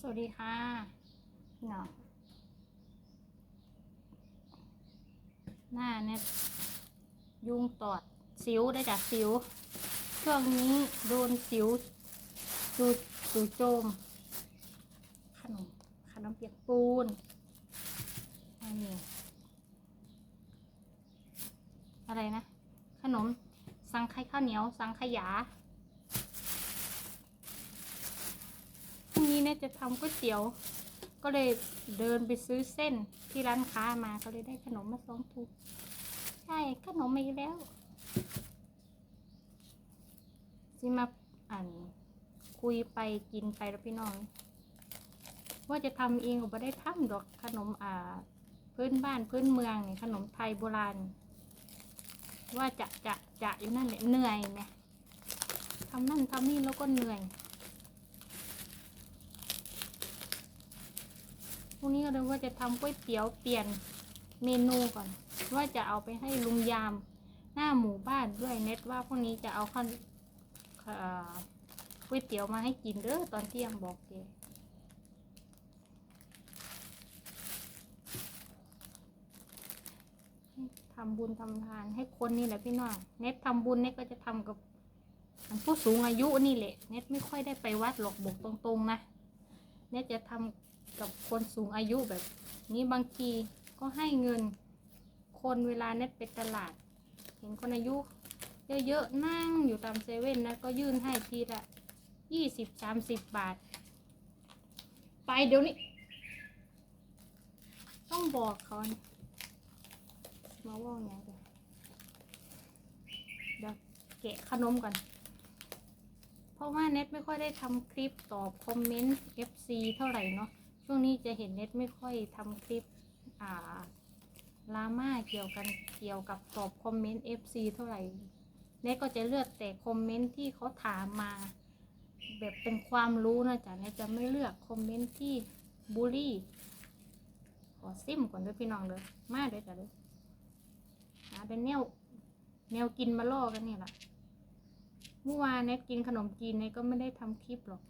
สวัสดีค่ะพี่น้องหน้าเนี่ยยุงตอดสิวได้จากสิว ช่วงนี้โดนสิวจูจูโจม ขนมขนมเปียกปูนอันนี้อะไรนะ ขนมสังไข่ข้าวเหนียว สังขยา รุ่งนี้เนี่ยจะทำก๋วยเตี๋ยว ก็เลยเดินไปซื้อเส้นที่ร้านค้ามาก็เลยได้ขนมมาสองถุงใช่ขนมมาอีกแล้วสิมาอ่านคุยไปกินไปแล้วพี่น้อง ว่าจะทำเองก็ไม่ได้ทำดอกขนมอ่าพื้นบ้านพื้นเมืองนี่ขนมไทยโบราณ ว่าจะจะจะอยู่นั่นแหละเหนื่อยไหมทำนั่นทำนี่แล้วก็เหนื่อย พรุ่งนี้ก็เลยว่าจะทำก๋วยเตี๋ยวเปลี่ยนเมนูก่อน ว่าจะเอาไปให้ลุงยาม หน้าหมู่บ้านด้วยเน็ตว่าพรุ่งนี้จะเอาข้าวก๋วยเตี๋ยวมาให้กินเด้อตอนเที่ยงบอกแกให้ทำบุญทำทานให้คนนี่แหละพี่น้องเน็ตทำบุญเน็ตก็จะทำกับผู้สูงอายุนี่แหละ เน็ตไม่ค่อยได้ไปวัดหรอกบอกตรงๆนะ เน็ตจะทำ กับคนสูงอายุแบบ นี้บางทีก็ให้เงินคนเวลาเน็ตไปตลาด เห็นคนอายุ เยอะๆนั่งอยู่ตามเซเว่นนะก็ยื่นให้ทีละยี่สิบสามสิบบาท ไปเดี๋ยวนี้ ต้องบอกเขานะมาว่าไงกันเดี๋ยวแกะขนมก่อน เพราะว่าเน็ตไม่ค่อยได้ทำคลิปตอบคอมเมนต์ FC เท่าไหร่เนาะ ช่วงนี้จะเห็นเน็ตไม่ค่อยทำคลิปอ่าลาม่าเกี่ยวกันเกี่ยวกับตอบคอมเมนต์ FC เท่าไหร่เน็ตก็จะเลือกแต่คอมเมนต์ที่เขาถามมา แบบเป็นความรู้นะจ๊ะเน็ตจะไม่เลือกคอมเมนต์ที่บูลลี่ ขอซิมก่อนด้วยพี่น้องเลยมาด้วยจ้ะเลยหาเป็นแนวแนวกินมาล่อกันนี่แหละเมื่อวานเน็ตกินขนมจีนเน็ตก็ไม่ได้ทำคลิปหรอก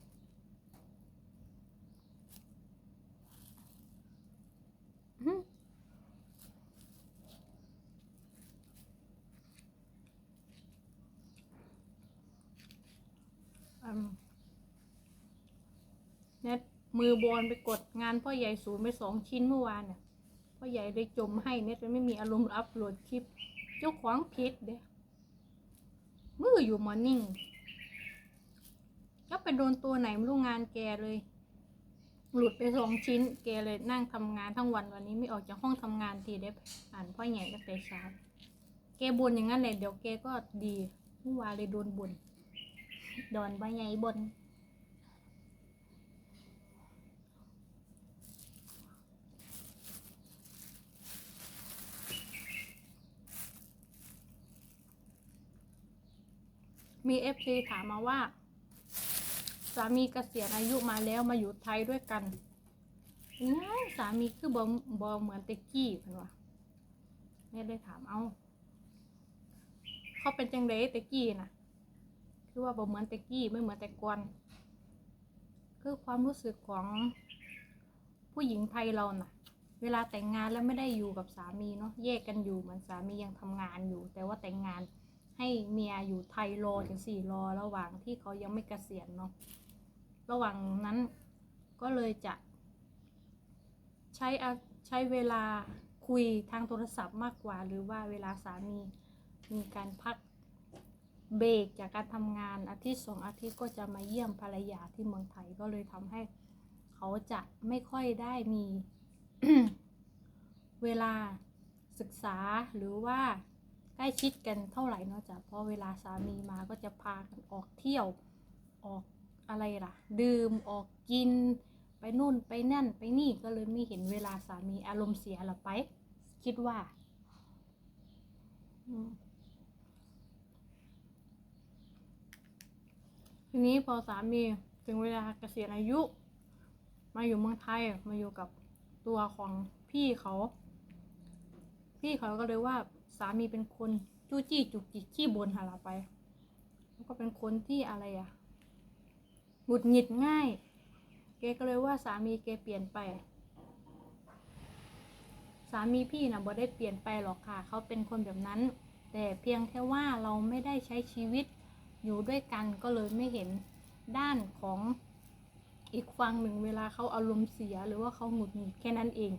เน็ตมือบอลไปกดงานพ่อใหญ่ศูนย์ไปสองชิ้นเมื่อวานเนี่ยพ่อใหญ่เลยจมให้เน็ตเลยไม่มีอารมณ์อัพโหลดคลิป เจ้าของพิษเด้มืออยู่มอร์นิ่งก็ไปโดนตัวไหนไม่รู้งานแกเลย หลุดไปสองชิ้น แกเลยนั่งทำงานทั้งวันวันนี้ไม่ออกจากห้องทำงานทีได้อ่านพ่อใหญ่ตั้งแต่เช้าแกบ่นอย่างนั้นเลยเดี๋ยวแกก็ดีเมื่อวานเลยโดนบ่น โดนพ่อใหญ่บนมีเอฟซีถามมาว่า สามีเกษียณอายุมาแล้วมาอยู่ไทยด้วยกันง่ยสามีคือบอบอเหมือนเต็กกี้เพิ่นว่าแม่ได้ถามเอา เขาเป็นจังไดเต็กกี้นะ คือว่าบอเหมือนเต็กกี้ไม่เหมือนแต่ก่อนคือความรู้สึกของผู้หญิงไทยเราน่ะ เวลาแต่งงานแล้วไม่ได้อยู่กับสามีเนาะแยกกันอยู่เหมือนสามียังทำงานอยู่ แต่ว่าแต่งงานให้เมียอยู่ไทยรอถึงสี่รอระหว่างที่เขายังไม่เกษียณเนาะระหว่างนั้นก็เลยจะ ใช้อาใช้เวลาคุยทางโทรศัพท์มากกว่า หรือว่าเวลาสามีมีการพัก เบรกจากการทำงานอาทิตย์สองอาทิตย์ก็จะมาเยี่ยมภรรยาที่เมืองไทยก็เลยทำให้เขาจะไม่ค่อยได้มีเวลาศึกษาหรือว่าใกล้ชิดกันเท่าไหร่เนาะจ้ะเพราะเวลาสามีมาก็จะพากันออกเที่ยวออกอะไรล่ะ ดื่มออกกิน ไปนู่นไปนั่นไปนี่ก็เลยไม่เห็นเวลาสามีอารมณ์เสียละไป คิดว่าอืม ทีนี้พอสามีถึงเวลาเกษียณอายุ มาอยู่เมืองไทยมาอยู่กับตัวของพี่เขา พี่เขาก็เลยว่าสามีเป็นคนจู้จี้จุกจิกขี้บ่นหาเราไป แล้วก็เป็นคนที่อะไรอะหงุดหงิดง่ายแกก็เลยว่าสามีแกเปลี่ยนไป สามีพี่นะบ่ได้เปลี่ยนไปหรอกค่ะ เขาเป็นคนแบบนั้น แต่เพียงแค่ว่าเราไม่ได้ใช้ชีวิต อยู่ด้วยกันก็เลยไม่เห็นด้านของอีกฝั่งหนึ่งเวลาเขาอารมณ์เสียหรือว่าเขาหงุดหงิดแค่นั้นเอง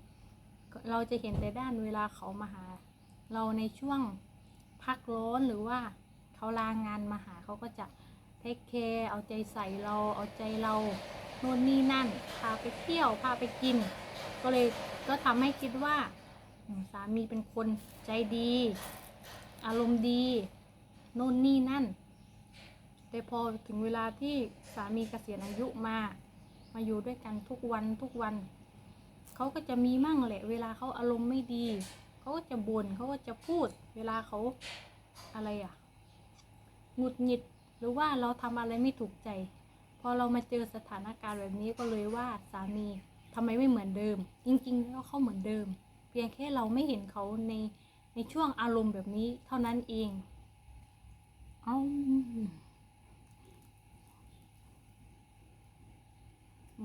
เราจะเห็นแต่ด้านเวลาเขามาหา เราในช่วงพักร้อนหรือว่าเขาลางานมาหาเขาก็จะเทคแคร์เอาใจใส่เราเอาใจเราโน่นนี่นั่น พาไปเที่ยวพาไปกิน ก็เลยก็ทำให้คิดว่าสามีเป็นคนใจดี อารมณ์ดี โน่นนี่นั่น แต่พอถึงเวลาที่สามีเกษียณอายุมา มาอยู่ด้วยกันทุกวันทุกวัน เขาก็จะมีมั่งแหละ เวลาเขาอารมณ์ไม่ดี เขาก็จะบน่นเขาก็จะพูด เวลาเขาอะไรอะหงุดหงิดหรือว่าเราทำอะไรไม่ถูกใจ พอเรามาเจอสถานการณ์แบบนี้ก็เลยว่าสามีทำไมไม่เหมือนเดิม จริงๆแล้วเขาเหมือนเดิม เพียงแค่เราไม่เห็นเขาในในช่วงอารมณ์แบบนี้เท่านั้นเอง เอาอื แล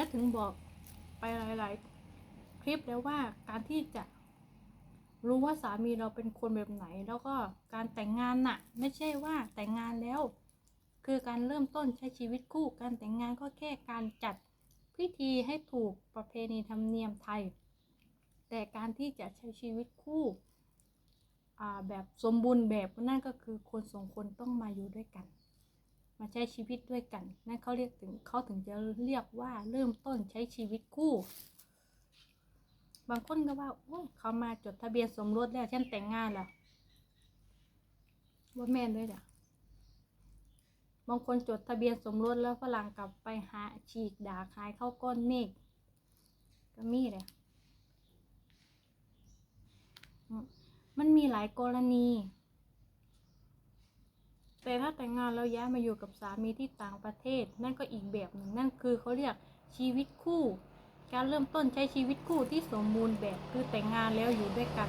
ะถึงบอกไปหลาย ๆ คลิปแล้วว่าการที่จะรู้ว่าสามีเราเป็นคนแบบไหน แล้วก็การแต่งงานน่ะ ไม่ใช่ว่าแต่งงานแล้ว คือการเริ่มต้นใช้ชีวิตคู่การแต่งงานก็แค่การจัดพิธีให้ถูกประเพณีธรรมเนียมไทย แต่การที่จะใช้ชีวิตคู่ แบบสมบูรณ์แบบนั่นก็คือคนสองคนต้องมาอยู่ด้วยกัน มาใช้ชีวิตด้วยกัน นั่นเขาเรียกถึงเขาถึงจะเรียกว่าเริ่มต้นใช้ชีวิตคู่ บางคนก็ว่าโอ้เขามาจดทะเบียนสมรสแล้วฉันแต่งงานแล้วว่าแม่นด้วยจ้ะบางคนจดทะเบียนสมรสแล้วฝรั่งกลับไปหาฉีกด่าคายเข้าก้อนเมฆก็มีเลยอื มันมีหลายกรณี แต่ถ้าแต่งงานแล้วย้ายมาอยู่กับสามีที่ต่างประเทศ นั่นก็อีกแบบหนึ่งนั่นคือเขาเรียกชีวิตคู่ การเริ่มต้นใช้ชีวิตคู่ที่สมบูรณ์แบบคือแต่งงานแล้วอยู่ด้วยกัน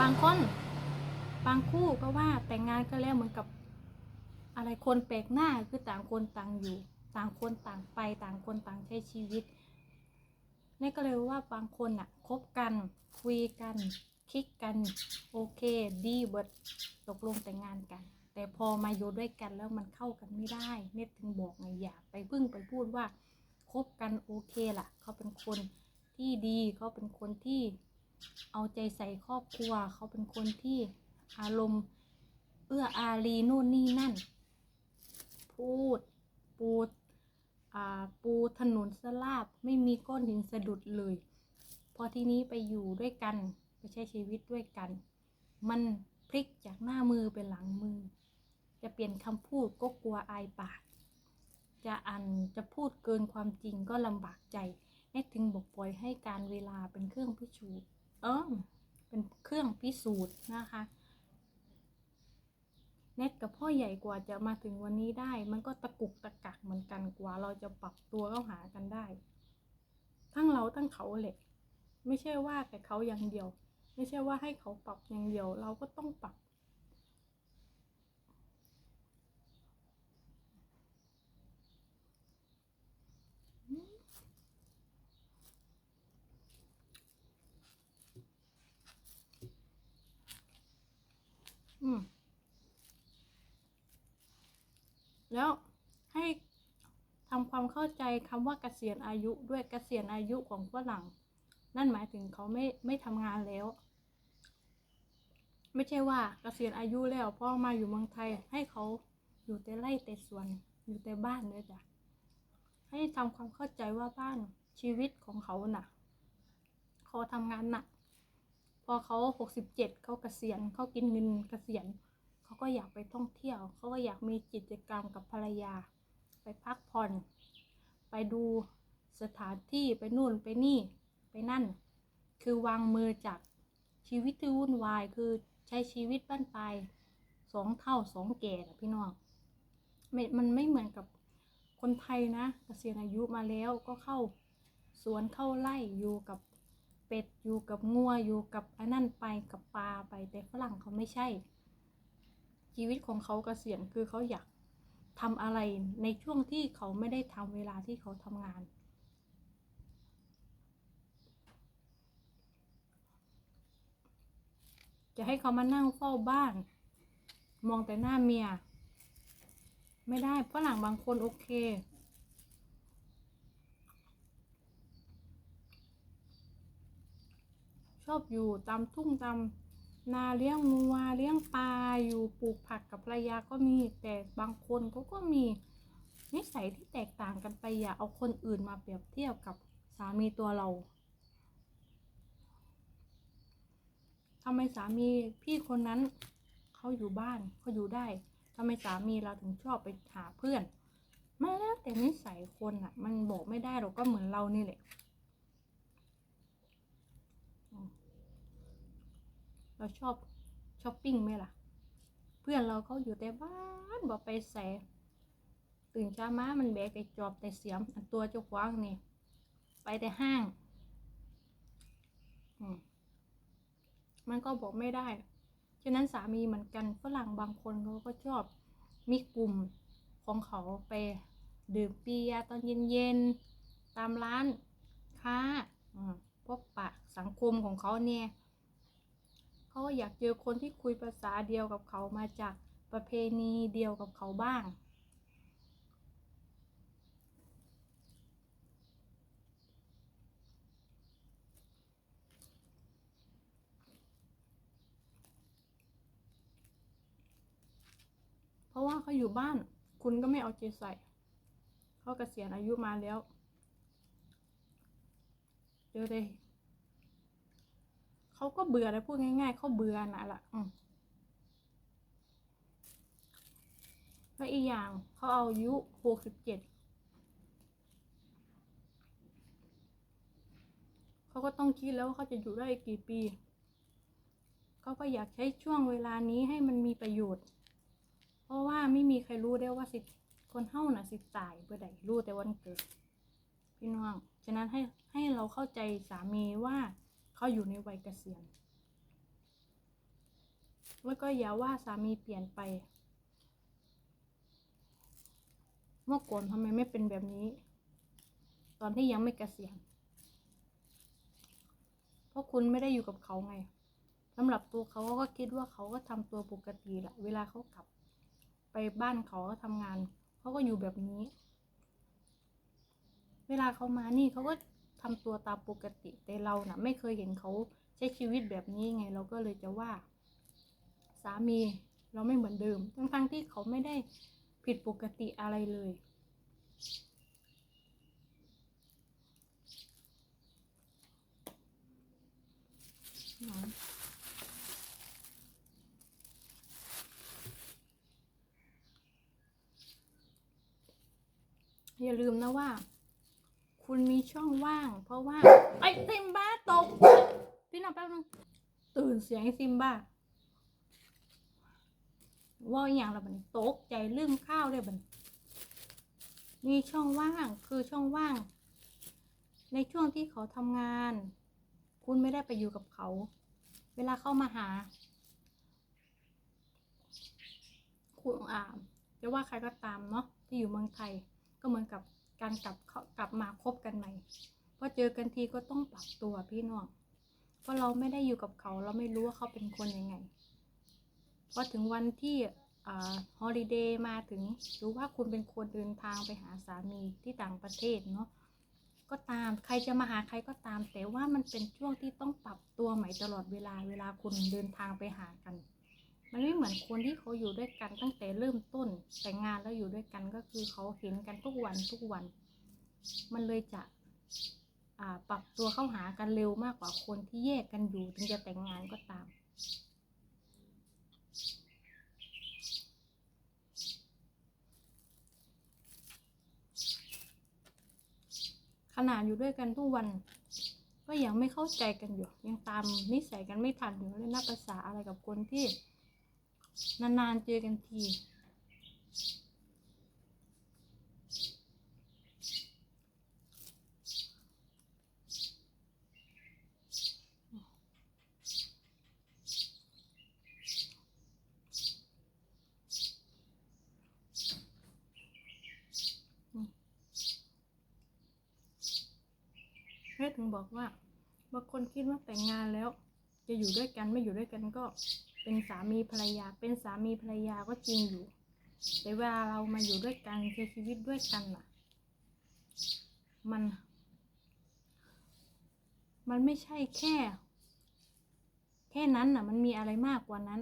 บางคนบางคู่ก็ว่าแต่งงานก็แล้วเหมือนกับอะไรคนแปลกหน้าคือต่างคนต่างอยู่ ต่างคนต่างไปต่างคนต่างใช้ชีวิต นี่ก็เลยว่าบางคนอะคบกันคุยกันคลิกกันโอเคดีเบิดตกลงแต่งงานกัน แต่พอมาอยู่ด้วยกันแล้วมันเข้ากันไม่ได้เน็ตถึงบอกไงอย่าไปพึ่งไปพูดว่าคบกันโอเคล่ะ เขาเป็นคนที่ดีเขาเป็นคนที่เอาใจใส่ครอบครัว เขาเป็นคนที่อารมณ์เอื้ออารีนู่นนี่นั่น พูดปูอ่า ปูถนนสลาบไม่มีก้อนหินสะดุดเลย พอทีนี้ไปอยู่ด้วยกันไปใช้ชีวิตด้วยกัน มันพลิกจากหน้ามือเป็นหลังมือ จะเปลี่ยนคำพูดก็กลัวอายปาก จะอันจะพูดเกินความจริงก็ลำบากใจแม่ถึงบอกปล่อยให้การเวลาเป็นเครื่องพิสูจน์เออเป็นเครื่องพิสูจน์นะคะ เน็ตกับพ่อใหญ่กว่าจะมาถึงวันนี้ได้ มันก็ตะกุกตะกักเหมือนกันกว่า เราจะปรับตัวเข้าหากันได้ ทั้งเราทั้งเขาแหละไม่ใช่ว่าแต่เขาอย่างเดียว ไม่ใช่ว่าให้เขาปรับอย่างเดียว เราก็ต้องปรับอืม แล้วให้ทำความเข้าใจคำว่าเกษียณอายุด้วยเกษียณอายุของฝรั่ง นั่นหมายถึงเขาไม่ไม่ทำงานแล้ว ไม่ใช่ว่าเกษียณอายุแล้วพอมาอยู่เมืองไทย ให้เขาอยู่แต่ไร่แต่สวนอยู่แต่บ้านด้วยจ้ะให้ทำความเข้าใจว่าบ้านชีวิตของเขาหน่ะเขาทำงานหนักพอเขาหกสิบเจ็ดเขาเกษียณเขากินเงินเกษียณ เขาก็อยากไปท่องเที่ยว เขาก็อยากมีกิจกรรมกับภรรยา ไปพักผ่อน ไปดูสถานที่ไปนู่นไปนี่ไปนั่น คือวางมือจากชีวิตที่วุ่นวายคือใช้ชีวิตบ้านปลายสองเท่าสองแก่พี่น้องม,มันไม่เหมือนกับคนไทยนะเกษียณอายุมาแล้วก็เข้าสวนเข้าไร่อยู่กับเป็ดอยู่กับงัวอยู่กับอันนั่นไปกับปลาไปแต่ฝรั่งเขาไม่ใช่ ชีวิตของเขาเกษียณคือเขาอยากทำอะไรในช่วงที่เขาไม่ได้ทำเวลาที่เขาทำงาน จะให้เขามานั่งเฝ้าบ้าน มองแต่หน้าเมีย ไม่ได้ฝรั่งบางคนโอเคชอบอยู่ตามทุ่งตาม นาเลี้ยงงัวเลี้ยงปลาอยู่ปลูกผักกับภรรยาก็มี แต่บางคนเขาก็มีนิสัยที่แตกต่างกันไปอย่าเอาคนอื่นมาเปรียบเทียบกับสามีตัวเราทำไมสามีพี่คนนั้นเขาอยู่บ้านเขาอยู่ได้ทำไมสามีเราถึงชอบไปหาเพื่อนมันแล้วแต่นิสัยคนอะมันบอกไม่ได้หรอกก็เหมือนเรานี่แหละ เราชอบช้อปปิ้งไหมล่ะ เพื่อนเราเขาอยู่แต่บ้านบอกไปแสตื่นเช้ามามันแบกแต่จอบแต่เสียมตัวเจ้าขวางนี่ ไปแต่ห้าง มันก็บอกไม่ได้ ฉะนั้นสามีเหมือนกันฝรั่งบางคนเขาก็ชอบมีกลุ่มของเขาไปดื่มเบียร์ตอนเย็นๆ ตามร้านค้าพบปะสังคมของเขาเนี่ย เขาก็อยากเจอคนที่คุยภาษาเดียวกับเขามาจากประเพณีเดียวกับเขาบ้าง เพราะว่าเขาอยู่บ้าน คุณก็ไม่เอาใจใส่เขาเกษียณอายุมาแล้ว เจอเลย เขาก็เบื่อเลยพูดง่าย ๆ เขาเบื่อนะละอืมแล้วอีกอย่างเขาเอายุหกสิบเจ็ดเขาก็ต้องคิดแล้วว่าเขาจะอยู่ได้กกี่ปี เขาก็อยากใช้ช่วงเวลานี้ให้มันมีประโยชน์ เพราะว่าไม่มีใครรู้ได้ว่าสิคนเฮ้าน่ะสิตายเมื่อใดรู้แต่วันเกิด พี่น้อง ฉะนั้นให้ให้เราเข้าใจสามีว่า เขาอยู่ในวัยเกษียณ แล้วก็อย่าว่าสามีเปลี่ยนไป เมื่อก่อนทำไมไม่เป็นแบบนี้ ตอนที่ยังไม่เกษียณ เพราะคุณไม่ได้อยู่กับเขาไงสำหรับตัวเขาเขาก็คิดว่าเขาก็ทำตัวปกติแหละเวลาเขากลับไปบ้านเขาก็ทำงาน เขาก็อยู่แบบนี้ เวลาเขามานี่เขาก็ ทำตัวตามปกติ แต่เราน่ะ ไม่เคยเห็นเขาใช้ชีวิตแบบนี้ไง เราก็เลยจะว่า สามีเราไม่เหมือนเดิม ทั้งๆที่เขาไม่ได้ผิดปกติอะไรเลย อย่าลืมนะว่า คุณมีช่องว่าง เพราะว่าไอ้ซิมบ้าตกพี่น้องแป๊บนึงตื่นเสียงไอ้ซิมบ้าว่าอย่างละบันตกใจลืมข้าวเลยบันมีช่องว่างคือช่องว่าง ในช่วงที่เขาทำงาน คุณไม่ได้ไปอยู่กับเขา เวลาเข้ามาหา คุณอ่าจะว่าใครก็ตามเนาะที่อยู่เมืองไทยก็เหมือนกับ การกลับกลับมาคบกันใหม่พอเจอกันทีก็ต้องปรับตัวพี่น้องเพราะเราไม่ได้อยู่กับเขาเราไม่รู้ว่าเขาเป็นคนยังไงพอถึงวันที่ฮอลิเดย์มาถึงรือว่าคุณเป็นคนเดินทางไปหาสามีที่ต่างประเทศเนาะก็ตามใครจะมาหาใครก็ตาม แต่ว่ามันเป็นช่วงที่ต้องปรับตัวใหม่ตลอดเวลาเวลาคุณเดินทางไปหากัน มันไม่เหมือนคนที่เขาอยู่ด้วยกันตั้งแต่เริ่มต้นแต่งงานแล้วอยู่ด้วยกันก็คือเขาเห็นกันทุกวันทุกวัน มันเลยจะปรับตัวเข้าหากันเร็วมากกว่าคนที่แยกกันอยู่ถึงจะแต่งงานก็ตาม ขนาดอยู่ด้วยกันทุกวัน ก็ยังไม่เข้าใจกันอยู่ ยังตามนิสัยกันไม่ทันอยู่เลยนับภาษาอะไรกับคนที่ นานๆเจอกันที แม่ถึงบอกว่าบางคนคิดว่าแต่งงานแล้ว จะอยู่ด้วยกันไม่อยู่ด้วยกันก็ เป็นสามีภรรยา เป็นสามีภรรยาก็จริงอยู่ แต่เวลาเรามาอยู่ด้วยกันใช้ชีวิตด้วยกันน่ะ มัน มันไม่ใช่แค่ แค่นั้นน่ะ มันมีอะไรมากกว่านั้น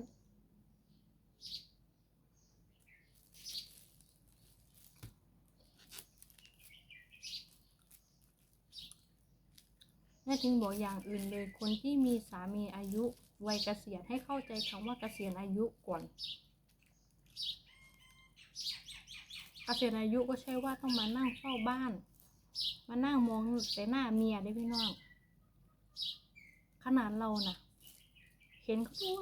แม่ถึงบอกอย่างอื่นเลย คนที่มีสามีอายุ วัยเกษียณให้เข้าใจคำว่าเกษียณอายุก่อนเกษียณอายุก็ใช่ว่าต้องมานั่งเฝ้าบ้าน มานั่งมองแต่หน้าเมียได้พี่น้อง ขนาดเราน่ะ เห็นเขา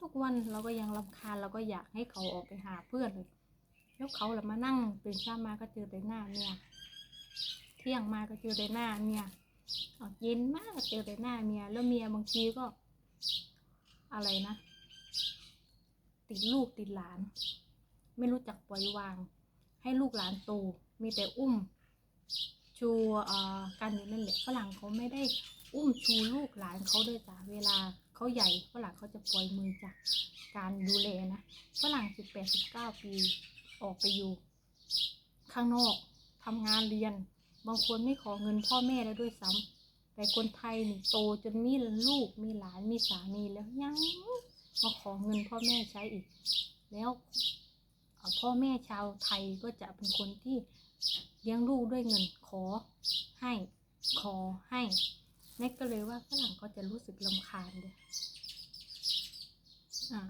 ทุกวันทุกวันเราก็ยังรำคาญเราก็อยากให้เขาออกไปหาเพื่อน แล้วเขาหละมานั่งตื่นเช้ามาก็เจอแต่หน้าเมีย เที่ยงมาก็เจอแต่หน้าเมียออกเย็นมาก็เจอแต่หน้าเมีย แล้วเมียบางทีก็ อะไรนะ ติดลูกติดหลาน ไม่รู้จักปล่อยวาง ให้ลูกหลานโตมีแต่อุ้ม ชูอ่อกันอยู่นั่นแหละฝรั่งเขาไม่ได้อุ้มชูลูกหลานเขาด้วยจ้ะเวลาเขาใหญ่ฝรั่งเขาจะปล่อยมือจากการดูแลนะฝรั่งสิบแปดสิบเก้าปีออกไปอยู่ ข้างนอกทำงานเรียน บางคนไม่ขอเงินพ่อแม่แล้วด้วยซ้ำ แต่คนไทยนี่โตจนมีลูกมีหลานมีสามีแล้วยังมาขอเงินพ่อแม่ใช้อีก แล้วพ่อแม่ชาวไทยก็จะเป็นคนที่เลี้ยงลูกด้วยเงินขอให้ขอให้แม่ก็เลยว่าฝรั่งก็จะรู้สึกลำคาญเลยอ่า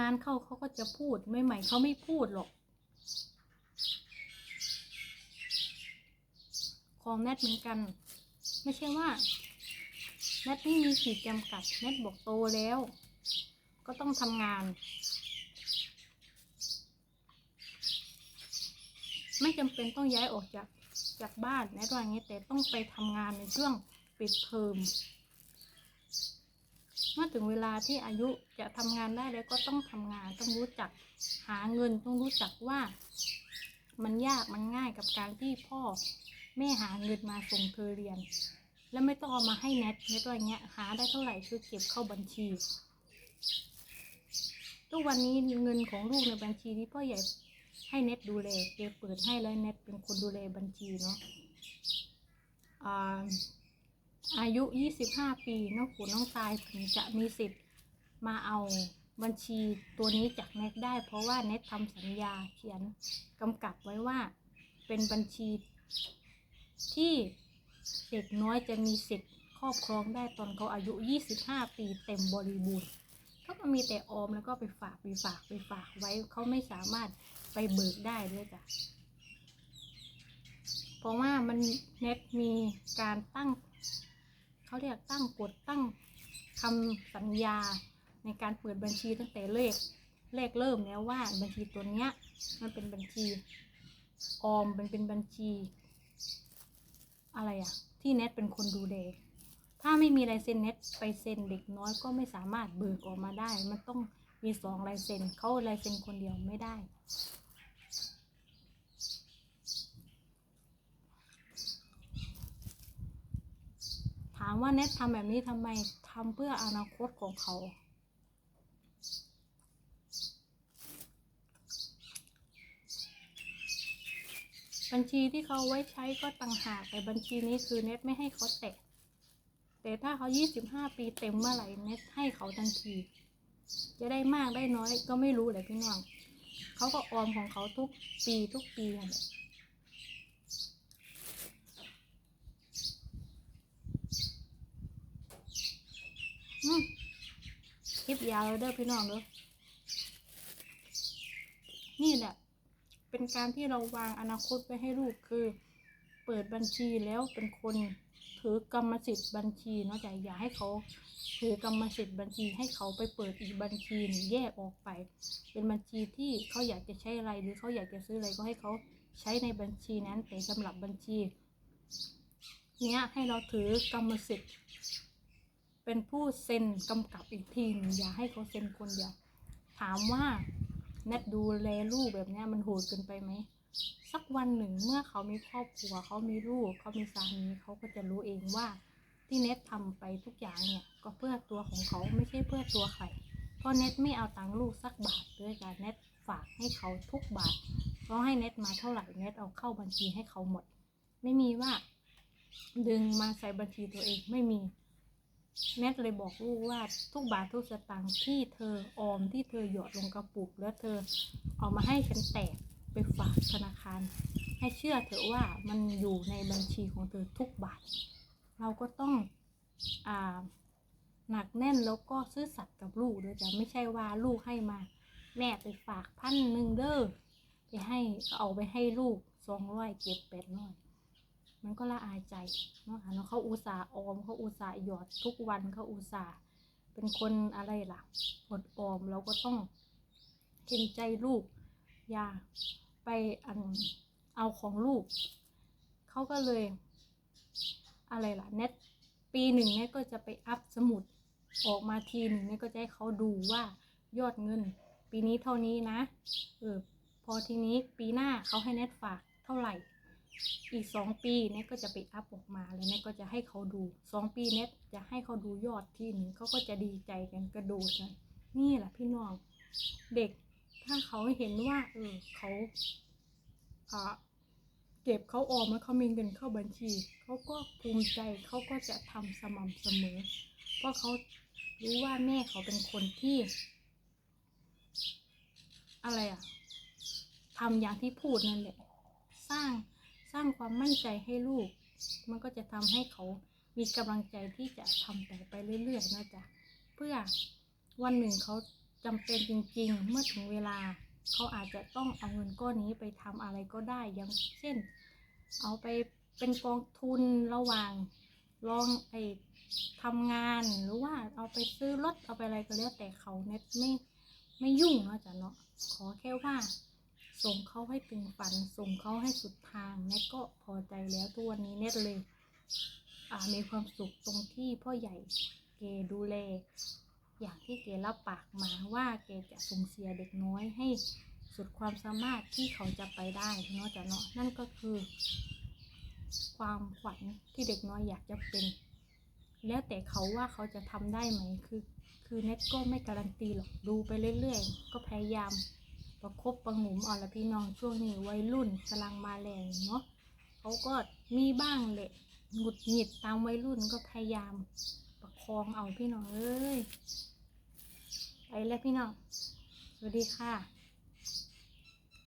นานๆเข้าเขาก็จะพูดไม่ใหม่เขาไม่พูดหรอก ของแนทเหมือนกัน ไม่ใช่ว่าแนทไม่มีขีดจำกัดแนทบอกโตแล้ว ก็ต้องทำงาน ไม่จำเป็นต้องย้ายออกจากจากบ้านแนทว่าอย่างนี้แต่ต้องไปทำงานในช่วงปิดเทอมเมื่อถึงเวลาที่อายุจะทำงานได้แล้วก็ต้องทำงานต้องรู้จักหาเงินต้องรู้จักว่า มันยากมันง่ายกับการที่พ่อ แม่หาเงินมาส่งเธอเรียน แล้วไม่ต้องเอามาให้แนทเนทอย่างเงี้ยหาได้เท่าไหร่คือเก็บเข้าบัญชีทุกวันนี้เงินของลูกในบัญชีที่พ่อใหญ่ให้เน็ตดูแลเกเปิดให้แล้วเน็ตเป็นคนดูแลบัญชีเนาะอ่าอายุ 25 ปีน้องขุนน้องทรายถึงจะมีสิทธิ์มาเอาบัญชีตัวนี้จากเน็ตได้ เพราะว่าเน็ตทำสัญญาเขียนกำกับไว้ว่าเป็นบัญชี ที่เด็กน้อยจะมีสิทธิ์ครอบครองได้ตอนเขาอายุ 25 ปีเต็มบริบูรณ์เขาก็มีแต่ออมแล้วก็ไปฝากไปฝากไปฝากไว้เขาไม่สามารถไปเบิกได้ด้วยจ้ะเพราะว่ามันเน็ตมีการตั้งเขาเรียกตั้งกฎตั้งคำสัญญาในการเปิดบัญชีตั้งแต่เลขเลขเริ่มแล้วว่าบัญชีตัวเนี้ยมันเป็นบัญชีออมมันเป็นบัญชี อะไรอะที่เน็ตเป็นคนดูแลถ้าไม่มีลายเซ็นเน็ตไปเซ็นเด็กน้อยก็ไม่สามารถเบิกออกมาได้ มันต้องมีสองลายเซ็นเขาลายเซ็นคนเดียวไม่ได้ ถามว่าเน็ตทำแบบนี้ทำไมทำเพื่ออนาคตของเขา บัญชีที่เขาไว้ใช้ก็ต่างหากแต่บัญชีนี้คือเน็ตไม่ให้เขาแตะแต่ถ้าเขา 25 ปีเต็มเมื่อไหร่เน็ตให้เขาทันที จะได้มากได้น้อยก็ไม่รู้เลยพี่น้องเขาก็ออมของเขาทุกปีทุกปีนั่นแหละอืมคลิปยาวเลยเด้อพี่น้องเด้อนี่แหละ เป็นการที่เราวางอนาคตไว้ให้ลูกคือ เปิดบัญชีแล้วเป็นคนถือกรรมสิทธิ์บัญชีเนาะแต่อย่าให้เขาถือกรรมสิทธิ์บัญชีให้เขาไปเปิดอีกบัญชีหนึ่งแยกออกไป เป็นบัญชีที่เขาอยากจะใช้อะไรหรือเขาอยากจะซื้ออะไรก็ให้เขาใช้ในบัญชีนั้นแต่สำหรับบัญชี เนี้ยให้เราถือกรรมสิทธิ์เป็นผู้เซ็นกำกับอีกทีอย่าให้เขาเซ็นคนเดียวถามว่า แนทดูแลลูกแบบเนี้ยมันโหดเกินไปไหมสักวันหนึ่งเมื่อเขามีครอบครัวเขามีลูกเขามีสามีเขาก็จะรู้เองว่าที่เน็ตทำไปทุกอย่างเนี่ย ก็เพื่อตัวของเขาไม่ใช่เพื่อตัวใครเพราะเน็ตไม่เอาตังค์ลูกสักบาทด้วยการเน็ตฝากให้เขาทุกบาทเขาให้เน็ตมาเท่าไหร่เน็ตเอาเข้าบัญชีให้เขาหมด ไม่มีว่า ดึงมาใส่บัญชีตัวเองไม่มี แนทเลยบอกลูกว่าทุกบาททุกสตางค์ที่เธอออมที่เธอหยอดลงกระปุก แล้วเธอเอามาให้ฉันแตกไปฝากธนาคาร ให้เชื่อเถอะว่ามันอยู่ในบัญชีของเธอทุกบาท เราก็ต้องอ่าหนักแน่นแล้วก็ซื่อสัตย์กับลูกด้วยจ้ะไม่ใช่ว่าลูกให้มา แม่ไปฝากพันหนึ่งเด้อไปให้เอาไปให้ลูกสองร้อยเก็บแปดร้อย มันก็ละอายใจเนาะค่ะเนาะเขาอุตส่าห์ออมเขาอุตส่าห์หยอดทุกวันเขาอุตส่าห์เป็นคนอะไรล่ะอดออมเราก็ต้องเห็นใจลูกอย่าไปอันเอาของลูกเขาก็เลย อะไรล่ะเน็ตปีหนึ่งเน็ตก็จะไปอัพสมุดออกมาทีหนึ่งเน็ตก็จะให้เขาดูว่ายอดเงิน ปีนี้เท่านี้นะเออพอทีนี้ปีหน้าเขาให้เน็ตฝากเท่าไหร่ อีกสองปีเน็ตก็จะไปอัพออกมาแล้วเน็ตก็จะให้เขาดูสองปีเน็ตจะให้เขาดูยอดที่หนึ่งเขาก็จะดีใจกันกระโดดกันนี่แหละพี่น้องเด็กถ้าเขาเห็นว่าเออเขาเก็บเขาออมแล้วเขามีเงินเข้าบัญชีเขาก็ภูมิใจเขาก็จะทำสม่ำเสมอ เพราะเขารู้ว่าแม่เขาเป็นคนที่ อะไรอะทำอย่างที่พูดนั่นแหละ สร้าง สร้างความมั่นใจให้ลูก มันก็จะทำให้เขามีกำลังใจที่จะทำต่อไปเรื่อยๆนะจ๊ะเพื่อวันหนึ่งเขาจำเป็นจริง ๆ เมื่อถึงเวลาเขาอาจจะต้องเอาเงินก้อนนี้ไปทำอะไรก็ได้อย่างเช่น เอาไปเป็นกองทุนระหว่างลองไอ้ทำงานหรือว่าเอาไปซื้อรถเอาไปอะไรก็แล้วแต่เขาเน็ตไม่ไม่ยุ่งนะจ๊ะเนาะขอแค่ว่า ส่งเขาให้ถึงฝัน ส่งเขาให้สุดทางเน็ตก็พอใจแล้วทุกวันนี้เน็ตเลยอ่ามีความสุขตรงที่พ่อใหญ่เกดูแล อย่างที่เกรับปากมาว่าเกจะส่งเสียเด็กน้อยให้สุดความสามารถที่เขาจะไปได้เนาะจ้ะเนาะนั่นก็คือ ความฝันที่เด็กน้อยอยากจะเป็น แล้วแต่เขาว่าเขาจะทำได้ไหมคือ คือเน็ตก็ไม่การันตีหรอกดูไปเรื่อย ๆ ก็พยายาม ประคบประหงมเอาละพี่น้องช่วงนี้วัยรุ่นกำลังมาแรงเนาะเขาก็มีบ้างแหละหงุดหงิดตามวัยรุ่นก็พยายามประคองเอาพี่น้องเอ้ยไปแล้วพี่น้องสวัสดีค่ะ